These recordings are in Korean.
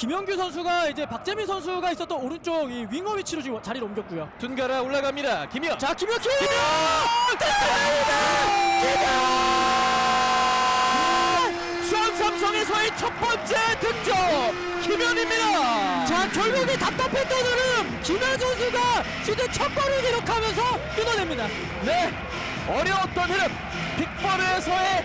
김영규 선수가 이제 박재민 선수가 있었던 오른쪽 이 윙어 위치로 지금 자리를 옮겼고요. 둔가라 올라갑니다. 김현. 자, 김혁희! 수원 삼성에서의 첫 번째 득점 김현입니다. 자, 결국에 답답했던 흐름 김현 선수가 시즌 첫 골을 기록하면서 끊어냅니다. 네, 어려웠던 흐름 빅버에서의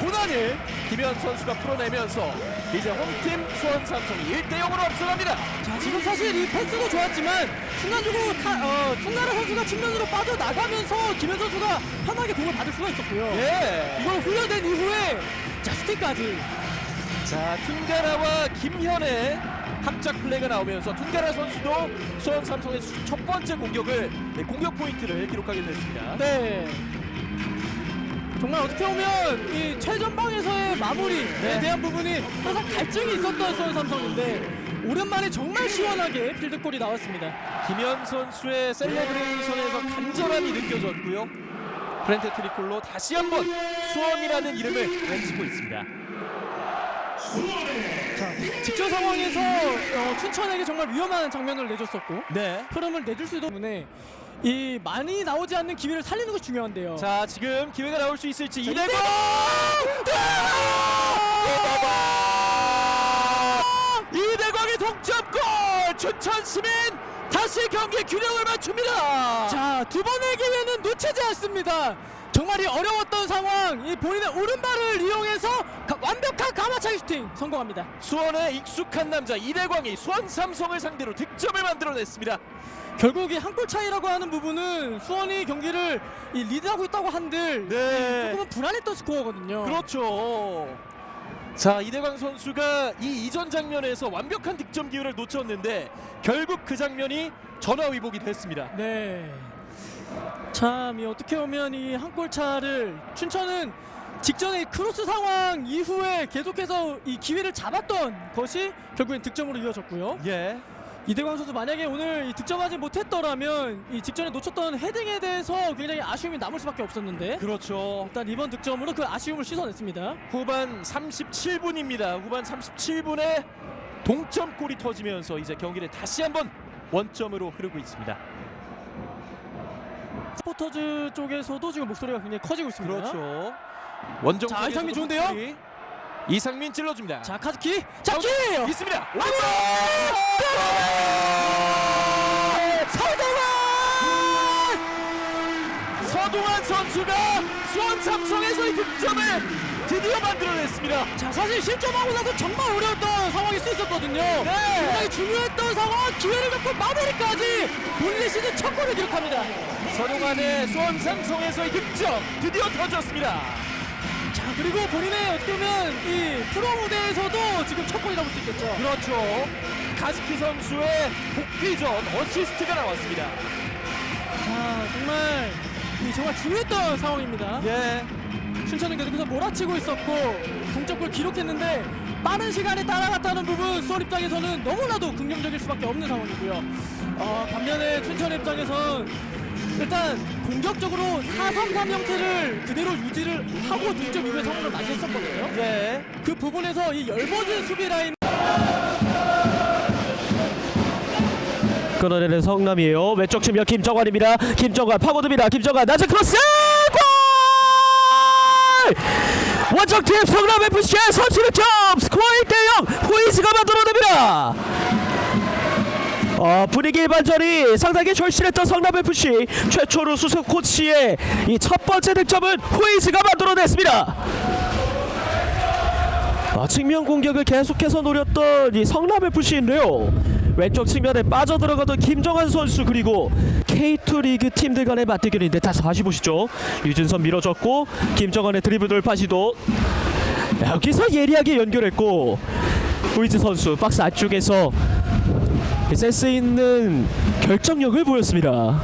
고난을 김현 선수가 풀어내면서 이제 홈팀 수원 삼성이 1대 0으로 앞서갑니다. 자, 지금 사실 이 패스도 좋았지만 순간적으로 타, 어, 퉁나라 선수가 측면으로 빠져나가면서 김현 선수가 편하게 공을 받을 수가 있었고요. 예. 이걸 훈련된 이후에 자, 슈팅까지 자, 툰가라와 김현의 합작 플레이가 나오면서 툰가라 선수도 수원 삼성의 수- 첫 번째 공격을 네, 공격 포인트를 기록하게 됐습니다. 네. 정말 어떻게 보면 이 최전방에서의 마무리에 네. 대한 부분이 항상 갈증이 있었던 수원 삼성인데 오랜만에 정말 시원하게 필드골이 나왔습니다. 김현 선수의 셀레브레이션에서 간절함이 느껴졌고요. 프렌테 트리콜로 다시 한번 수원이라는 이름을 외치고 있습니다. 직전 상황에서 어, 춘천에게 정말 위험한 장면을 내줬었고 네. 흐름을 내줄 수도 때문에 이 많이 나오지 않는 기회를 살리는 것이 중요한데요. 자, 지금 기회가 나올 수 있을지 자, 이대건! 이대광의 동점골! 춘천 시민 다시 경기 균형을 맞춥니다. 자, 두 번의 기회는 놓치지 않습니다. 정말 이 어려웠던 상황, 이 본인의 오른발을 이용해서 가- 완벽한 가마차기 슈팅 성공합니다. 수원의 익숙한 남자 이대광이 수원 삼성을 상대로 득점을 만들어냈습니다. 결국 이한골 차이라고 하는 부분은 수원이 경기를 이 리드하고 있다고 한들 네. 조금은 불안했던 스코어거든요. 그렇죠. 자 이대광 선수가 이 이전 장면에서 완벽한 득점 기회를 놓쳤는데 결국 그 장면이 전화위복이 됐습니다. 네. 참, 이 어떻게 보면 이 한 골 차를 춘천은 직전에 이 크로스 상황 이후에 계속해서 이 기회를 잡았던 것이 결국엔 득점으로 이어졌고요. 예. 이대광 선수 만약에 오늘 이 득점하지 못했더라면 이 직전에 놓쳤던 헤딩에 대해서 굉장히 아쉬움이 남을 수밖에 없었는데 그렇죠. 일단 이번 득점으로 그 아쉬움을 씻어냈습니다. 후반 37분입니다. 후반 37분에 동점골이 터지면서 이제 경기를 다시 한번 원점으로 흐르고 있습니다. 스포터즈 쪽에서도 지금 목소리가 굉장히 커지고 있습니다. 그렇죠. 원정 자, 이상민 좋은데요? 이상민 찔러줍니다. 자 카즈키, 자 키, 있습니다. 서동환! 서동환 선수가 수원 삼성에서의 득점을 드디어 만들어냈습니다. 자 사실 실점하고 나서 정말 어려웠던 상황일 수 있었거든요. 네. 굉장히 중요했던 상황, 기회를 잡고 마무리까지 본인의 시즌 첫 골을 기록합니다. 서동환의 수원 삼성에서의 득점 드디어 터졌습니다. 자 그리고 본인의 어떻게 보면 이 프로 무대에서도 지금 첫 골이라고 볼 수 있겠죠. 그렇죠. 가스키 선수의 복귀 전 어시스트가 나왔습니다. 자 정말 이 정말 중요했던 상황입니다. 예. 춘천은 계속해서 몰아치고 있었고 동점골 기록했는데 빠른 시간에 따라갔다는 부분 수원 입장에서는 너무나도 긍정적일 수밖에 없는 상황이고요. 어, 반면에 춘천 입장에선 일단 공격적으로 4-3-3 형태를 그대로 유지를 하고 동점 이후에 상황을 맞이했었거든요. 예. 그 부분에서 이 열버진 수비 라인 끊어내는 성남이에요. 왼쪽 측면 김정환입니다. 김정환 파고듭니다. 김정환 낮은 크로스 골! 원정팀 성남 FC의 선취 득점 스코어 1대0 후이즈가 만들어냅니다. 어, 분위기 반전이 상당히 절실했던 성남 FC 최초로 수석 코치의 이 첫 번째 득점은 후이즈가 만들어냈습니다. 아, 측면 공격을 계속해서 노렸던 이 성남 FC인데요. 왼쪽 측면에 빠져들어가던 김정한 선수 그리고 K2 리그 팀들 간의 맞대결인데 다시 다시 보시죠. 유준선 밀어줬고 김정한의 드리블 돌파 시도 여기서 예리하게 연결했고 후이즈 선수 박스 안쪽에서 센스 있는 결정력을 보였습니다.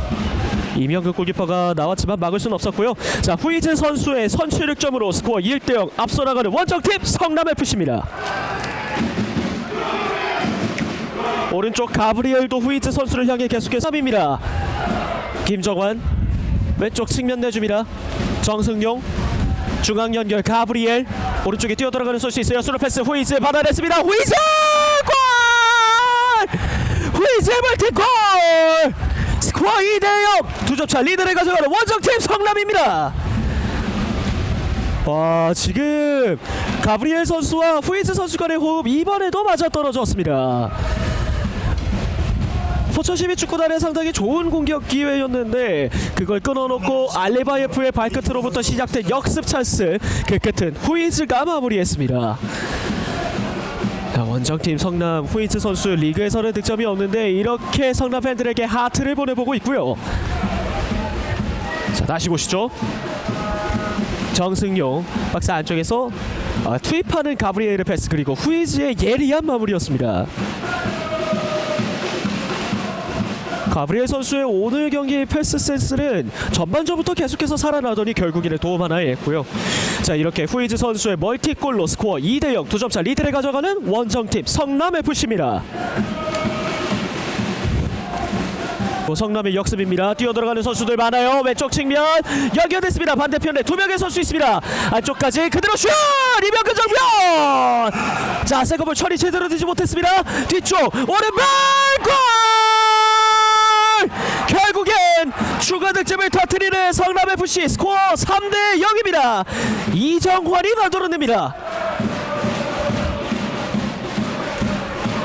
이명근 골키퍼가 나왔지만 막을 수는 없었고요. 자 후이즈 선수의 선취 득점으로 스코어 1대 0 앞서 나가는 원정팀 성남 FC입니다. 오른쪽 가브리엘도 후이즈 선수를 향해 계속해서 삽입니다. 김정환 왼쪽 측면 내줍니다. 정승용 중앙 연결 가브리엘 오른쪽에 뛰어들어가는 선수 있어요. 스루 패스 후이즈 받아냈습니다. 후이즈 골! 멀티골 스코어 2대0 두 점차 리드를 가져가는 원정팀 성남입니다. 와 지금 가브리엘 선수와 후이즈 선수 간의 호흡 이번에도 맞아떨어졌습니다. 포천 시민 축구단의 상당히 좋은 공격 기회였는데 그걸 끊어놓고 알리바예프의 발끝으로부터 시작된 역습 찬스 그 끝은 후이즈가 마무리했습니다 자, 원정팀 성남 후이즈 선수 리그에서는 득점이 없는데 이렇게 성남 팬들에게 하트를 보내보고 있고요. 자 다시 보시죠. 정승용 박스 안쪽에서 아, 투입하는 가브리엘의 패스 그리고 후이즈의 예리한 마무리였습니다 가브리엘 선수의 오늘 경기 패스 센스는 전반전부터 계속해서 살아나더니 결국에는 도움 하나 했고요. 자 이렇게 후이즈 선수의 멀티골로 스코어 2대0 두 점차 리드를 가져가는 원정팀 성남 FC입니다. 성남의 역습입니다. 뛰어들어가는 선수들 많아요. 왼쪽 측면 연결됐습니다. 반대편에 두 명의 선수 있습니다. 안쪽까지 그대로 슛! 이명근 정면! 자 세컨볼 처리 제대로 되지 못했습니다. 뒤쪽 오른발 골! 결국엔 추가 득점을 터뜨리는 성남 FC 스코어 3대 0입니다. 이정환이 만들어냅니다.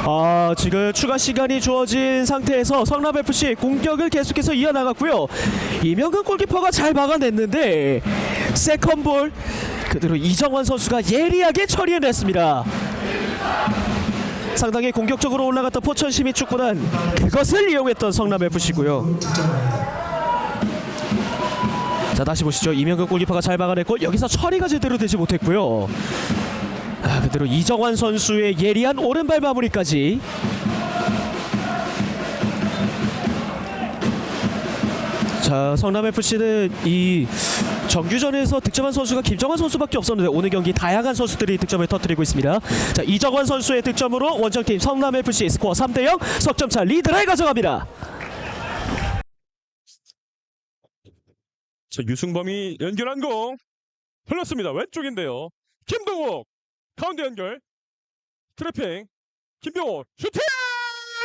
아 지금 추가 시간이 주어진 상태에서 성남 FC 공격을 계속해서 이어나갔고요. 이명근 골키퍼가 잘 막아냈는데 세컨볼 그대로 이정환 선수가 예리하게 처리해냈습니다. 상당히 공격적으로 올라갔던 포천 시민 축구단 그것을 이용했던 성남 FC고요. 자 다시 보시죠. 이명근 골키퍼가 잘 막아냈고 여기서 처리가 제대로 되지 못했고요. 아, 그대로 이정환 선수의 예리한 오른발 마무리까지. 자 성남 FC는 이 정규전에서 득점한 선수가 김정환 선수밖에 없었는데 오늘 경기 다양한 선수들이 득점을 터뜨리고 있습니다. 자 이정환 선수의 득점으로 원정팀 성남 FC 스코어 3대 0 석점차 리드를 가져갑니다. 자 유승범이 연결한 공. 흘렀습니다. 왼쪽인데요. 김동욱 가운데 연결. 트래핑. 김병호 슈팅!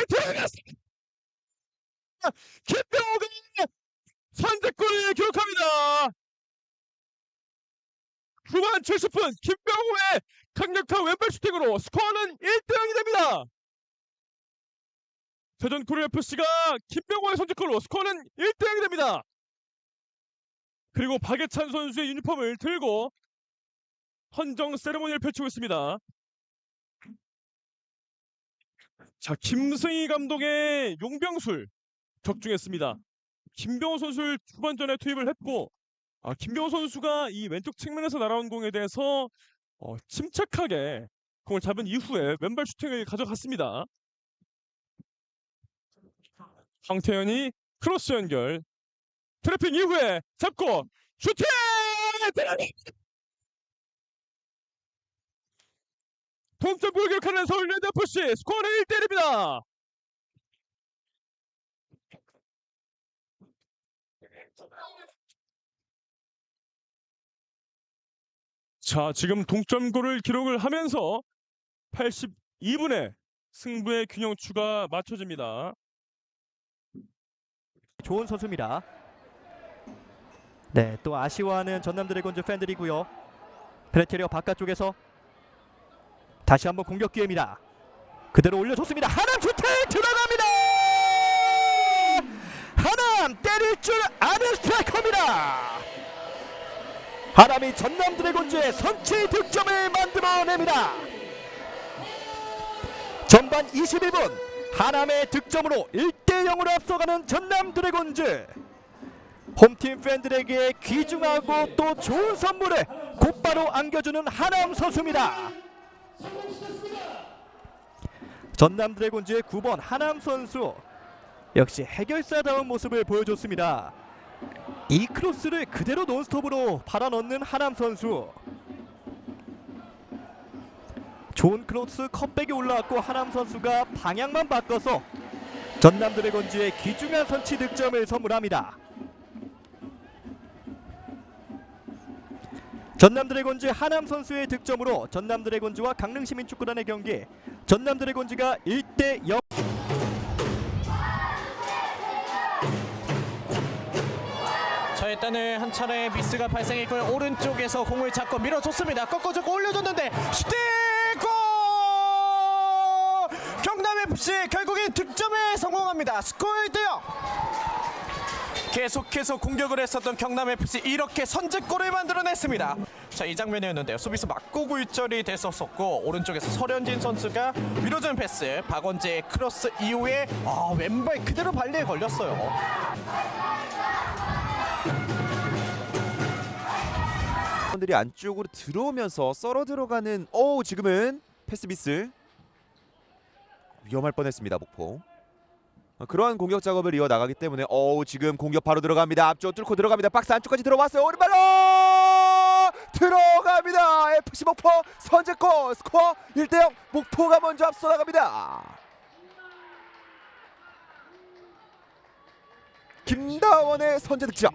들어갔습니다 김병호가 선제골을 기록합니다. 후반 70분 김병호의 강력한 왼발 슈팅으로 스코어는 1대0이 됩니다. 대전 코리아FC가 김병호의 선제골로 스코어는 1대0이 됩니다 그리고 박예찬 선수의 유니폼을 들고 헌정 세레모니를 펼치고 있습니다. 자, 김승희 감독의 용병술 적중했습니다. 김병호 선수를 후반전에 투입을 했고, 아, 김병호 선수가 이 왼쪽 측면에서 날아온 공에 대해서 어, 침착하게 공을 잡은 이후에 왼발 슈팅을 가져갔습니다. 황태현이 크로스 연결, 트래핑 이후에 잡고 슈팅! 동점골 기록하는 서울 레드FC 스코어는 1대1입니다. 자, 지금 동점골을 기록을 하면서 82분에 승부의 균형추가 맞춰집니다. 좋은 선수입니다. 네, 또 아쉬워하는 전남 드래곤즈 팬들이고요. 페레테리어 바깥쪽에서 다시 한번 공격 기회입니다. 그대로 올려줬습니다. 하남 슈팅 들어갑니다. 하남 때릴 줄 아는 스트라이커입니다. 하남이 전남 드래곤즈의 선취 득점을 만들어냅니다. 전반 21분 하남의 득점으로 1대 0으로 앞서가는 전남 드래곤즈. 홈팀 팬들에게 귀중하고 또 좋은 선물을 곧바로 안겨주는 하남 선수입니다. 전남 드래곤즈의 9번 하남 선수 역시 해결사다운 모습을 보여줬습니다. 이 크로스를 그대로 논스톱으로 받아 넣는 하남 선수. 좋은 크로스 컵백이 올라왔고 하남 선수가 방향만 바꿔서 전남 드래곤즈의 귀중한 선취 득점을 선물합니다. 전남 드래곤즈 하남 선수의 득점으로 전남 드래곤즈와 강릉 시민축구단의 경기. 전남 드래곤즈가 1대 0 자 일단은 한 차례 미스가 발생했고요 오른쪽에서 공을 잡고 밀어줬습니다. 꺾어주고 올려줬는데 슈팅 골 경남 FC 결국엔 득점에 성공합니다. 스코어 1대 0 계속해서 공격을 했었던 경남 FC 이렇게 선제골을 만들어냈습니다. 자 이 장면이었는데요. 수비수 맞고 굴절이 됐었었고 오른쪽에서 설현진 선수가 밀어주는 패스 박원재의 크로스 이후에 아, 왼발 그대로 발리에 걸렸어요. 들이 안쪽으로 들어오면서 썰어 들어가는 오 지금은 패스 미스 위험할 뻔했습니다 목포 어, 그러한 공격 작업을 이어 나가기 때문에 오 지금 공격 바로 들어갑니다. 앞쪽 뚫고 들어갑니다. 박스 안쪽까지 들어왔어요. 오른발로! 들어갑니다. FC 목포 선제골. 스코어 1대0 목포가 먼저 앞서 나갑니다. 김다원의 선제 득점.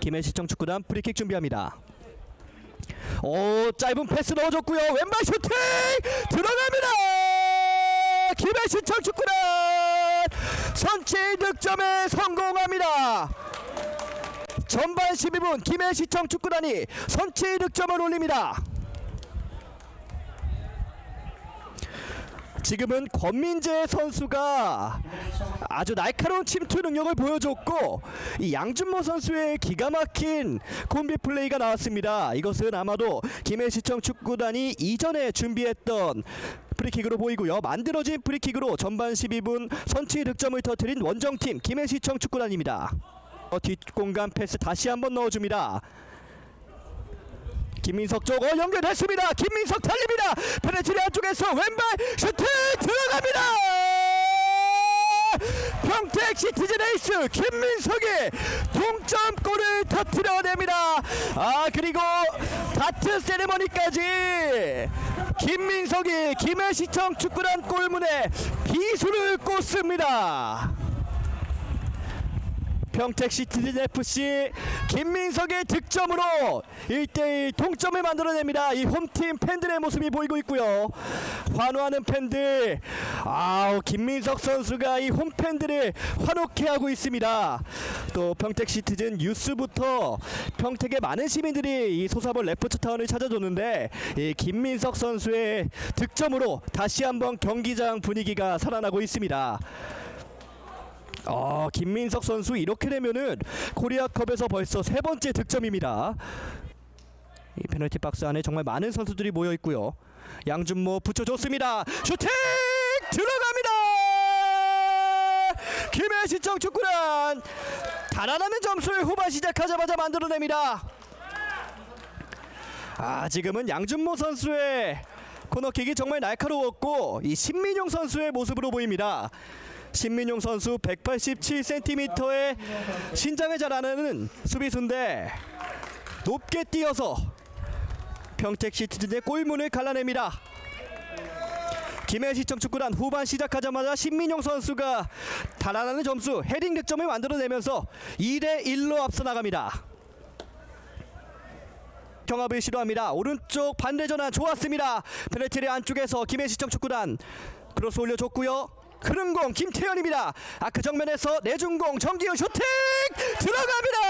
김해 시청 축구단 프리킥 준비합니다. 오 짧은 패스 넣어줬고요. 왼발 슈팅 들어갑니다. 김해시청 축구단 선취 득점에 성공합니다. 전반 12분 김해시청 축구단이 선취 득점을 올립니다. 지금은 권민재 선수가 아주 날카로운 침투 능력을 보여줬고 이 양준모 선수의 기가 막힌 콤비 플레이가 나왔습니다. 이것은 아마도 김해시청 축구단이 이전에 준비했던 프리킥으로 보이고요. 만들어진 프리킥으로 전반 12분 선취 득점을 터뜨린 원정팀 김해시청 축구단입니다. 어, 뒷공간 패스 다시 한번 넣어줍니다. 김민석 쪽 어, 연결했습니다. 김민석 달립니다. 페네트리 안쪽에서 왼발 슈팅 들어갑니다. 평택 시티즌 에이스 김민석이 동점골을 터뜨려냅니다. 아 그리고 다트 세레머니까지 김민석이 김해시청 축구단 골문에 비수를 꽂습니다. 평택 시티즌 FC 김민석의 득점으로 1대1 동점을 만들어냅니다. 이 홈팀 팬들의 모습이 보이고 있고요. 환호하는 팬들. 아우 김민석 선수가 이 홈팬들을 환호케 하고 있습니다. 또 평택 시티즌 뉴스부터 평택의 많은 시민들이 이 소사벌 레프트 타운을 찾아줬는데 이 김민석 선수의 득점으로 다시 한번 경기장 분위기가 살아나고 있습니다. 어, 김민석 선수 이렇게 되면은 코리아컵에서 벌써 세 번째 득점입니다. 이 페널티 박스 안에 정말 많은 선수들이 모여 있고요. 양준모 붙여줬습니다. 슈팅 들어갑니다. 김해 시청 축구단 달아나는 점수를 후반 시작하자마자 만들어냅니다. 아 지금은 양준모 선수의 코너킥이 정말 날카로웠고 이 신민용 선수의 모습으로 보입니다. 신민용 선수 187cm의 신장을 자라는 수비수인데 높게 뛰어서 평택 시티즌의 골문을 갈라냅니다. 김해시청 축구단 후반 시작하자마자 신민용 선수가 달아나는 점수 헤딩 득점을 만들어내면서 2대 1로 앞서 나갑니다. 경합을 시도합니다. 오른쪽 반대 전환 좋았습니다. 페널티리 안쪽에서 김해시청 축구단 크로스 올려줬고요. 흐른 공 김태현입니다. 아크 정면에서 내준 공 정기훈 슈팅 들어갑니다.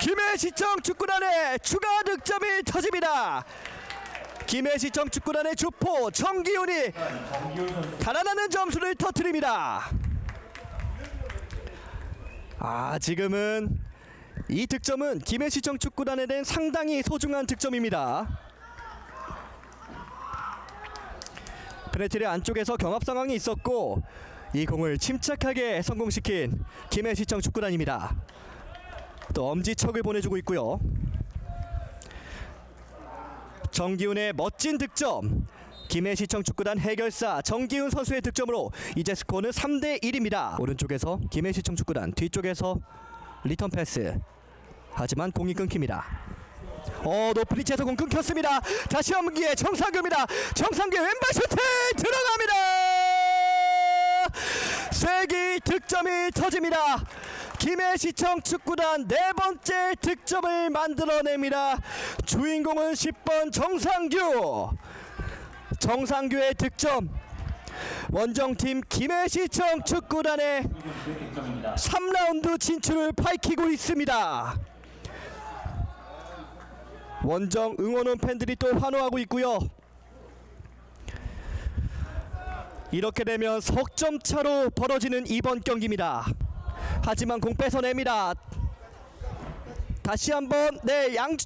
김해시청 축구단의 추가 득점이 터집니다. 김해시청 축구단의 주포 정기훈이 달아나는 점수를 터뜨립니다. 아 지금은 이 득점은 김해시청 축구단에 대한 상당히 소중한 득점입니다. 페널티리 안쪽에서 경합 상황이 있었고 이 공을 침착하게 성공시킨 김해시청 축구단입니다. 또 엄지척을 보내주고 있고요. 정기훈의 멋진 득점. 김해시청 축구단 해결사 정기훈 선수의 득점으로 이제 스코어는 3대 1입니다. 오른쪽에서 김해시청 축구단 뒤쪽에서 리턴 패스. 하지만 공이 끊깁니다. 어 높은 위치에서 공 끊겼습니다. 다시 한번 기회 정상규입니다. 정상규 왼발 슈팅 들어갑니다. 세기 득점이 터집니다. 김해시청 축구단 네 번째 득점을 만들어냅니다. 주인공은 10번 정상규. 정상규의 득점. 원정팀 김해시청 축구단의 3라운드 진출을 밝히고 있습니다. 원정 응원원 팬들이 또 환호하고 있고요. 이렇게 되면 석점 차로 벌어지는 이번 경기입니다. 하지만 공 뺏어냅니다. 다시 한번 네양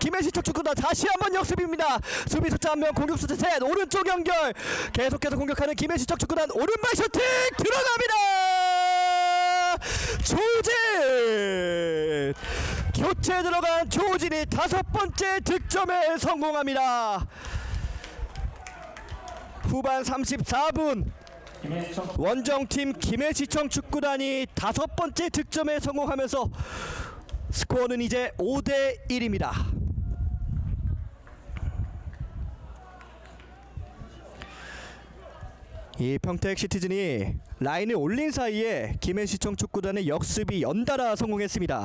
김해시청 축구단 다시 한번 역습입니다. 수비 숫자 한명 공격 숫자 셋 오른쪽 연결 계속해서 공격하는 김해시청 축구단 오른발 슈팅 들어갑니다. 조진 교체 들어간 조진이 다섯 번째 득점에 성공합니다. 후반 34분 원정팀 김해시청 축구단이 다섯 번째 득점에 성공하면서 스코어는 이제 5대 1입니다. 이 평택 시티즌이 라인을 올린 사이에 김해시청 축구단의 역습이 연달아 성공했습니다.